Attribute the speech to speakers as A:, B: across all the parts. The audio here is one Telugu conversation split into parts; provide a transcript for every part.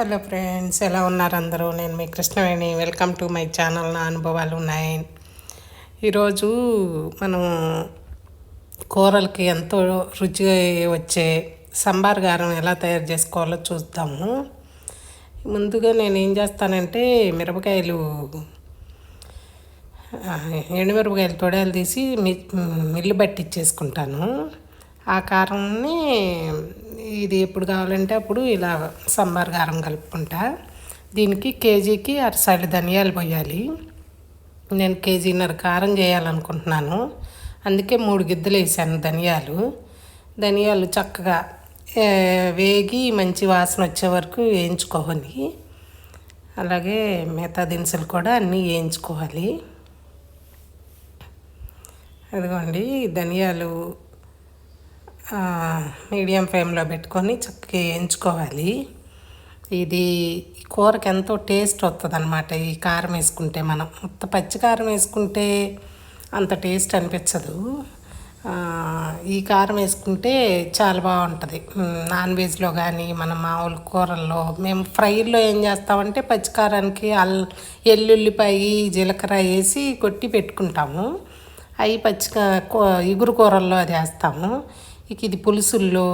A: హలో ఫ్రెండ్స్ ఎలా ఉన్నారు అందరూ? నేను మీ Krishnaveni. Welcome to my channel. నా అనుభవాలు ఉన్నాయి. ఈరోజు మనం కూరలకి ఎంతో రుచి వచ్చే సంబార్ గారం ఎలా తయారు చేసుకోవాలో చూద్దాము. ముందుగా నేను ఏం చేస్తానంటే మిరపకాయలు ఎండుమిరపకాయలు తొడాలు తీసి మి మిల్లు పట్టించేసుకుంటాను ఆ కారంని ఇది ఎప్పుడు కావాలంటే అప్పుడు ఇలా సాంబార్ కారం కలుపుకుంటా. దీనికి కేజీకి అరసాలు ధనియాలు పోయాలి. నేను కేజీన్నర కారం చేయాలనుకుంటున్నాను. అందుకే మూడు గిద్దలు వేసాను ధనియాలు. ధనియాలు చక్కగా వేగి మంచి వాసన వచ్చే వరకు వేయించుకోవాలి. అలాగే మిగతా దినుసులు కూడా అన్నీ వేయించుకోవాలి. అదిగోండి ధనియాలు మీడియం ఫ్లేమ్లో పెట్టుకొని చక్కగా వేయించుకోవాలి. ఇది కూరకి ఎంతో టేస్ట్ వస్తుంది అనమాట ఈ కారం వేసుకుంటే మనం. మొత్తం పచ్చి కారం వేసుకుంటే అంత టేస్ట్ అనిపించదు. ఈ కారం వేసుకుంటే చాలా బాగుంటుంది. నాన్ వెజ్లో కానీ మన మామూలు కూరల్లో మేము ఫ్రైల్లో ఏం చేస్తామంటే పచ్చికారానికి అల్ ఎల్లుల్లిపాయి జీలకర్ర వేసి కొట్టి పెట్టుకుంటాము. అవి పచ్చిక కూ- ఇగురు కూరల్లో అది వేస్తాము. ఇక ఇది పులుసుల్లో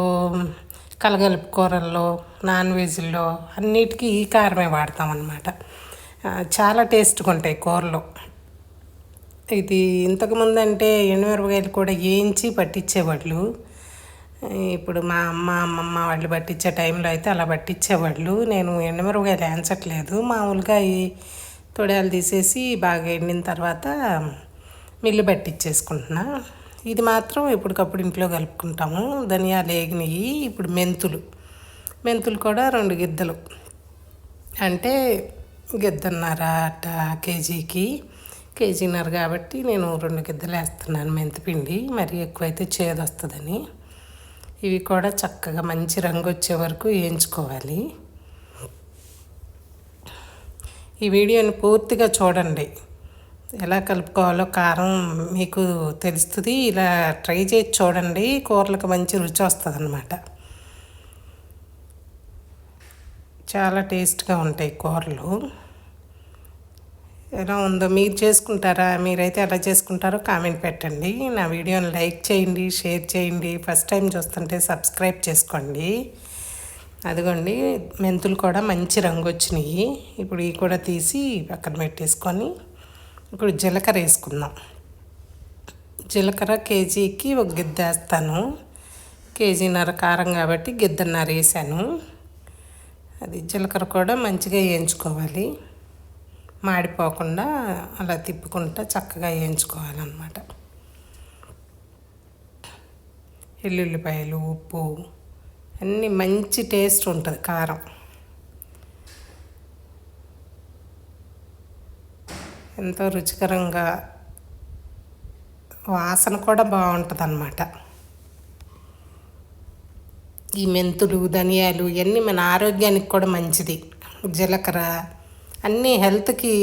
A: కలగలుపు కూరల్లో నాన్ వెజ్లో అన్నిటికీ ఈ కారమే వాడతాం అన్నమాట చాలా టేస్ట్గా ఉంటాయి కూరలు. ఇది ఇంతకుముందు అంటే ఎండుమిరపకాయలు కూడా వేయించి పట్టించేవాళ్ళు ఇప్పుడు మా అమ్మ అమ్మమ్మ వాళ్ళు పట్టించే టైంలో అయితే అలా పట్టించేవాళ్ళు నేను ఎండుమిరపకాయలు వేయించట్లేదు. మామూలుగా ఈ తొడాలు తీసేసి బాగా ఎండిన తర్వాత మిల్లు పట్టించేసుకుంటున్నా ఇది మాత్రం ఎప్పటికప్పుడు ఇంట్లో కలుపుకుంటాము. ధనియాలు వేగినవి ఇప్పుడు మెంతులు. మెంతులు కూడా రెండు గిద్దలు. అంటే గిద్దన్నర అట్ట కేజీకి కేజీన్నర కాబట్టి నేను రెండు గిద్దలు వేస్తున్నాను మెంతిపిండి. మరి ఎక్కువైతే చేదు వస్తుందని ఇవి కూడా చక్కగా మంచి రంగు వచ్చే వరకు వేయించుకోవాలి. ఈ వీడియోని పూర్తిగా చూడండి. ఎలా కలుపుకోవాలో కారం మీకు తెలుస్తుంది. ఇలా ట్రై చేసి చూడండి. కూరలకు మంచి రుచి వస్తుంది అనమాట చాలా టేస్ట్గా ఉంటాయి కూరలు. ఎలా ఉందో మీరు చేసుకుంటారా? మీరైతే ఎలా చేసుకుంటారో కామెంట్ పెట్టండి. నా వీడియోని లైక్ చేయండి షేర్ చేయండి. ఫస్ట్ టైం చూస్తుంటే సబ్స్క్రైబ్ చేసుకోండి. అదిగోండి మెంతులు కూడా మంచి రంగు వచ్చినాయి. ఇప్పుడు ఇవి కూడా తీసి పక్కన పెట్టేసుకొని ఇప్పుడు జీలకర్ర వేసుకుందాం. జీలకర్ర కేజీకి ఒక గిద్ద వేస్తాను. కేజీన్నర కారం కాబట్టి గిద్దన్నర వేసాను. అది జీలకర్ర కూడా మంచిగా వేయించుకోవాలి. మాడిపోకుండా అలా తిప్పుకుంటా చక్కగా వేయించుకోవాలన్నమాట. ఎల్లుల్లిపాయలు ఉప్పు అన్నీ మంచి టేస్ట్ ఉంటుంది కారం. ఎంతో రుచికరంగా వాసన కూడా బాగుంటుంది అన్నమాట ఈ మెంతులు ధనియాలు ఇవన్నీ మన ఆరోగ్యానికి కూడా మంచిది. జీలకర్ర అన్నీ హెల్త్కి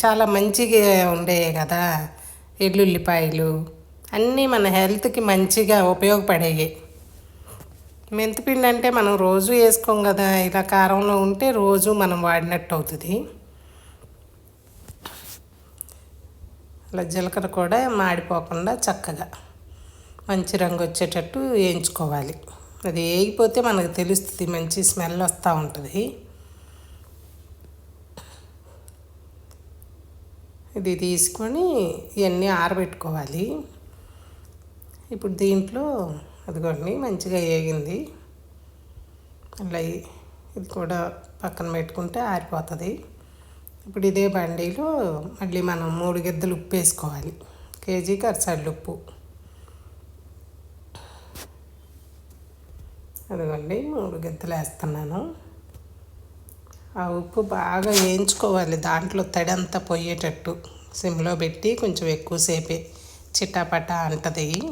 A: చాలా మంచిగా ఉండేవి కదా. ఎల్లుల్లిపాయలు అన్నీ మన హెల్త్కి మంచిగా ఉపయోగపడేవి మెంతిపిండి అంటే మనం రోజు వేసుకోం కదా. ఇలా కారంలో ఉంటే రోజు మనం వాడినట్టు అవుతుంది అలా జీలకర్ర కూడా మాడిపోకుండా చక్కగా మంచి రంగు వచ్చేటట్టు వేయించుకోవాలి. అది వేగిపోతే మనకు తెలుస్తుంది మంచి స్మెల్ వస్తూ ఉంటుంది. ఇది తీసుకొని ఇవన్నీ ఆరబెట్టుకోవాలి. ఇప్పుడు దీంట్లో అదిగోండి మంచిగా వేగింది. అలా ఇది కూడా పక్కన పెట్టుకుంటే ఆరిపోతుంది. ఇప్పుడు ఇదే బండిలో మళ్ళీ మనం మూడు గిద్దలు ఉప్పు వేసుకోవాలి. కేజీకి అరసళ్ళు ఉప్పు. అదిగోండి మూడు గిద్దలు వేస్తున్నాను. ఆ ఉప్పు బాగా వేయించుకోవాలి దాంట్లో తడి అంతా పోయేటట్టు. సిమ్లో పెట్టి కొంచెం ఎక్కువసేపే చిటాపట అంటది.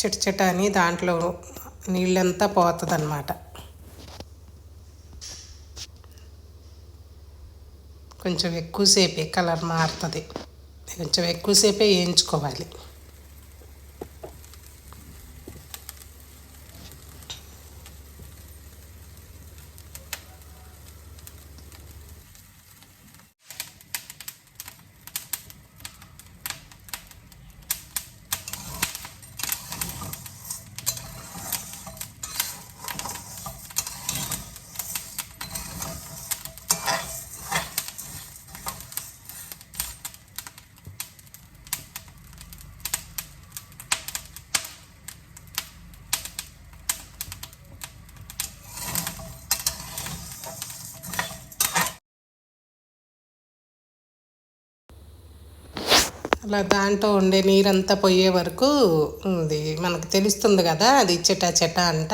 A: చిటచిట అని దాంట్లో నీళ్ళంతా పోతుంది అనమాట కొంచెం ఎక్కువసేపే కలర్ మారుతుంది. కొంచెం ఎక్కువసేపే వేయించుకోవాలి. అలా దాంట్లో ఉండే నీరంతా పోయే వరకు ఇది మనకు తెలుస్తుంది కదా అది చెట చెట అంట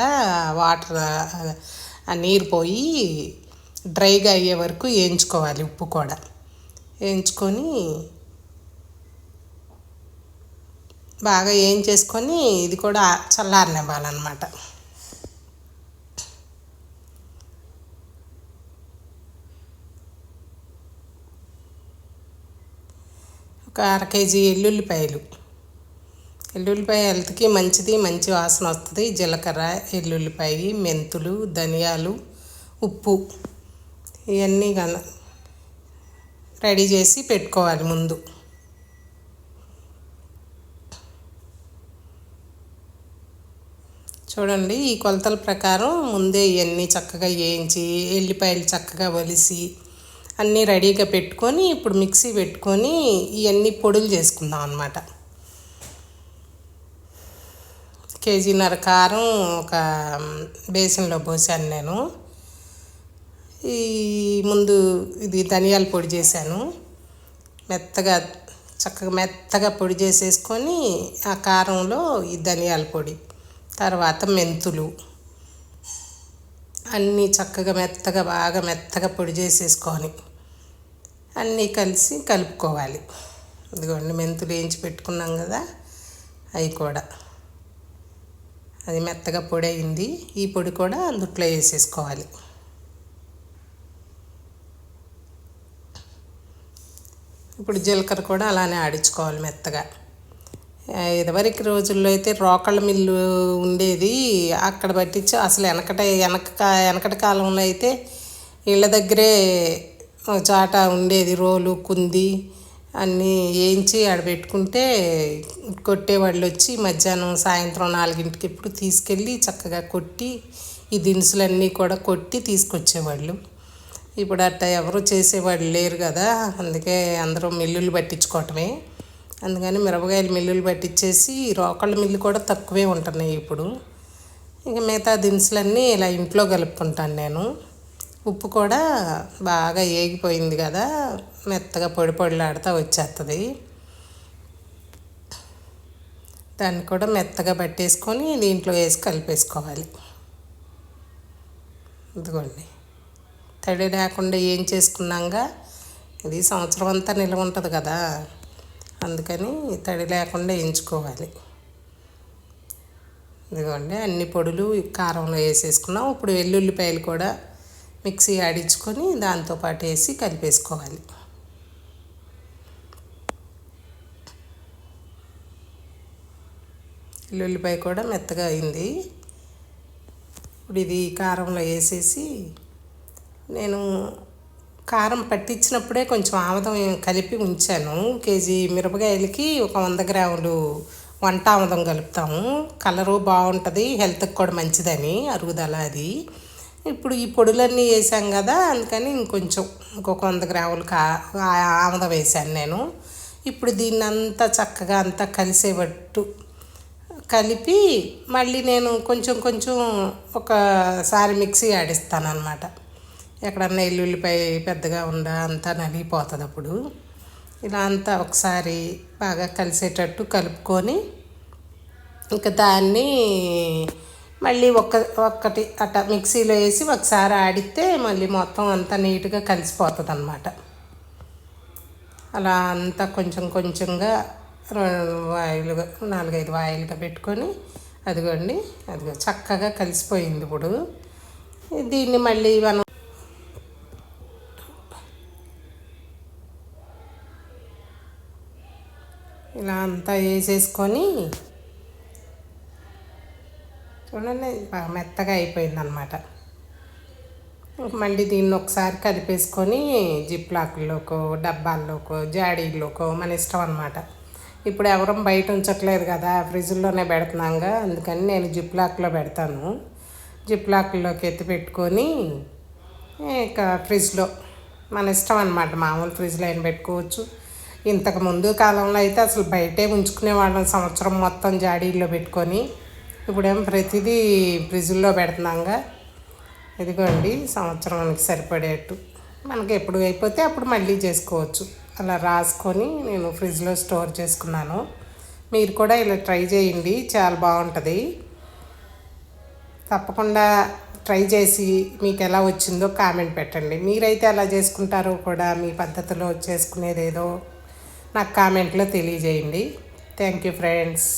A: వాటర్ ఆ నీరు పోయి డ్రైగా అయ్యే వరకు వేయించుకోవాలి ఉప్పు కూడా. వేయించుకొని బాగా వేయించేసుకొని ఇది కూడా చల్లారనివ్వాలన్నమాట. ఒక అర కేజీ ఎల్లుల్లిపాయలు. ఎల్లుల్లిపాయ హెల్త్కి మంచిది మంచి వాసన వస్తుంది. జీలకర్ర ఎల్లుల్లిపాయ మెంతులు ధనియాలు ఉప్పు ఇవన్నీ కన రెడీ చేసి పెట్టుకోవాలి ముందు. చూడండి ఈ కొలతల ప్రకారం ముందే ఇవన్నీ చక్కగా వేయించి ఎల్లిపాయలు చక్కగా వలిసి అన్నీ రెడీగా పెట్టుకొని ఇప్పుడు మిక్సీ పెట్టుకొని ఇవన్నీ పొడులు చేసుకుందాం అనమాట కేజీన్నర కారం ఒక బేసిన్లో పోసాను నేను. ఈ ముందు ఇది ధనియాల పొడి చేశాను. మెత్తగా చక్కగా మెత్తగా పొడి చేసేసుకొని ఆ కారంలో ఈ ధనియాల పొడి తర్వాత మెంతులు. అన్నీ చక్కగా మెత్తగా బాగా మెత్తగా పొడి చేసేసుకొని. అన్నీ కలిసి కలుపుకోవాలి. ఇదిగోండి మెంతులు వేయించి పెట్టుకున్నాం కదా అవి కూడా. అది మెత్తగా పొడి అయింది. ఈ పొడి కూడా అందుట్లో వేసేసుకోవాలి. ఇప్పుడు జీలకర్ర కూడా అలానే ఆడించుకోవాలి మెత్తగా. ఇదివరకు రోజుల్లో అయితే రోకళ్ళ మిల్లు ఉండేది. అక్కడ పట్టించి అసలు వెనకట వెనక వెనకటి కాలంలో అయితే ఇళ్ళ దగ్గరే చాట ఉండేది రోలు కుంది అన్నీ వేయించి ఆడ పెట్టుకుంటే కొట్టేవాళ్ళు వచ్చి మధ్యాహ్నం సాయంత్రం నాలుగింటికి ఇప్పుడు తీసుకెళ్ళి చక్కగా కొట్టి ఈ దినుసులన్నీ కూడా కొట్టి తీసుకొచ్చేవాళ్ళు. ఇప్పుడు అట్ట ఎవరు చేసేవాళ్ళు లేరు కదా అందుకే అందరూ మిల్లులు పట్టించుకోవటమే. అందుకని మిరపకాయలు మిల్లులు పట్టించేసి రోకళ్ళ మిల్లు కూడా తక్కువే ఉంటున్నాయి ఇప్పుడు. ఇంకా మిగతా దినుసులన్నీ ఇలా ఇంట్లో కలుపుకుంటాను నేను. ఉప్పు కూడా బాగా ఏగిపోయింది కదా మెత్తగా పొడి పొడిలాడుతూ వచ్చేస్తుంది దాన్ని కూడా మెత్తగా పట్టేసుకొని దీంట్లో వేసి కలిపేసుకోవాలి. ఇదిగోండి. తడి లేకుండా ఏం చేసుకున్నాగా? ఇది సంవత్సరం అంతా నిల్వ ఉంటుంది కదా అందుకని తడి లేకుండా ఎంచుకోవాలి. ఇదిగోండి అన్ని పొడులు కారంలో వేసేసుకున్నాం. ఇప్పుడు వెల్లుల్లిపాయలు కూడా మిక్సీ ఆడించుకొని దాంతోపాటు వేసి కలిపేసుకోవాలి. వెల్లుల్లిపాయ కూడా మెత్తగా అయింది. ఇప్పుడు ఇది కారంలో వేసేసి నేను కారం పట్టించినప్పుడే కొంచెం ఆముదం కలిపి ఉంచాను. కేజీ మిరపకాయలకి ఒక వంద గ్రాములు వంట ఆముదం కలుపుతాము. కలరు బాగుంటుంది హెల్త్కి కూడా మంచిదని అరుగుదల అది. ఇప్పుడు ఈ పొడులన్నీ వేసాం కదా అందుకని ఇంకొంచెం ఇంకొక వంద గ్రాములు కా ఆముదం వేసాను నేను. ఇప్పుడు దీన్ని అంతా చక్కగా అంతా కలిసేటట్టు కలిపి మళ్ళీ నేను కొంచెం కొంచెం ఒకసారి మిక్సీ ఆడిస్తాను అనమాట ఎక్కడన్నా ఎల్లుల్లిపై పెద్దగా ఉందా అంతా నలిగిపోతుంది అప్పుడు. ఇలా అంతా ఒకసారి బాగా కలిసేటట్టు కలుపుకొని ఇంకా దాన్ని మళ్ళీ ఒక్క ఒక్కటి అట్ట మిక్సీలో వేసి ఒకసారి ఆడితే మళ్ళీ మొత్తం అంతా నీట్గా కలిసిపోతుంది అనమాట అలా అంతా కొంచెం కొంచెంగా వాయిలుగా నాలుగైదు వాయిలుగా పెట్టుకొని అదిగోండి అదిగో చక్కగా కలిసిపోయింది ఇప్పుడు. దీన్ని మళ్ళీ మనం ఇలా అంతా వేసేసుకొని చూడండి బాగా మెత్తగా అయిపోయింది అనమాట మళ్ళీ దీన్ని ఒకసారి కలిపేసుకొని జిప్లాక్లోకో డబ్బాల్లోకో జాడీల్లోకో మన ఇష్టం అనమాట ఇప్పుడు ఎవరం బయట ఉంచట్లేదు కదా ఫ్రిడ్జ్లోనే పెడుతున్నాగా అందుకని నేను జిప్లాక్లో పెడతాను. జిప్లాక్లోకి ఎత్తి పెట్టుకొని ఇక ఫ్రిడ్జ్లో మన ఇష్టం అనమాట మామూలు ఫ్రిడ్జ్లో అయిన పెట్టుకోవచ్చు. ఇంతకు ముందు కాలంలో అయితే అసలు బయటే ఉంచుకునే వాళ్ళం సంవత్సరం మొత్తం జాడీల్లో పెట్టుకొని. ఇప్పుడేమో ప్రతిదీ ఫ్రిడ్జ్లో పెడుతున్నాగా. ఇదిగోండి సంవత్సరానికి సరిపడేట్టు. మనకి ఎప్పుడు అయిపోతే అప్పుడు మళ్ళీ చేసుకోవచ్చు. అలా రాసుకొని నేను ఫ్రిడ్జ్లో స్టోర్ చేసుకున్నాను. మీరు కూడా ఇలా ట్రై చేయండి చాలా బాగుంటుంది. తప్పకుండా ట్రై చేసి మీకు ఎలా వచ్చిందో కామెంట్ పెట్టండి. మీరైతే ఎలా చేసుకుంటారో కూడా మీ పద్ధతిలో చేసుకునేదేదో నాకు కామెంట్లో తెలియజేయండి. Thank you friends.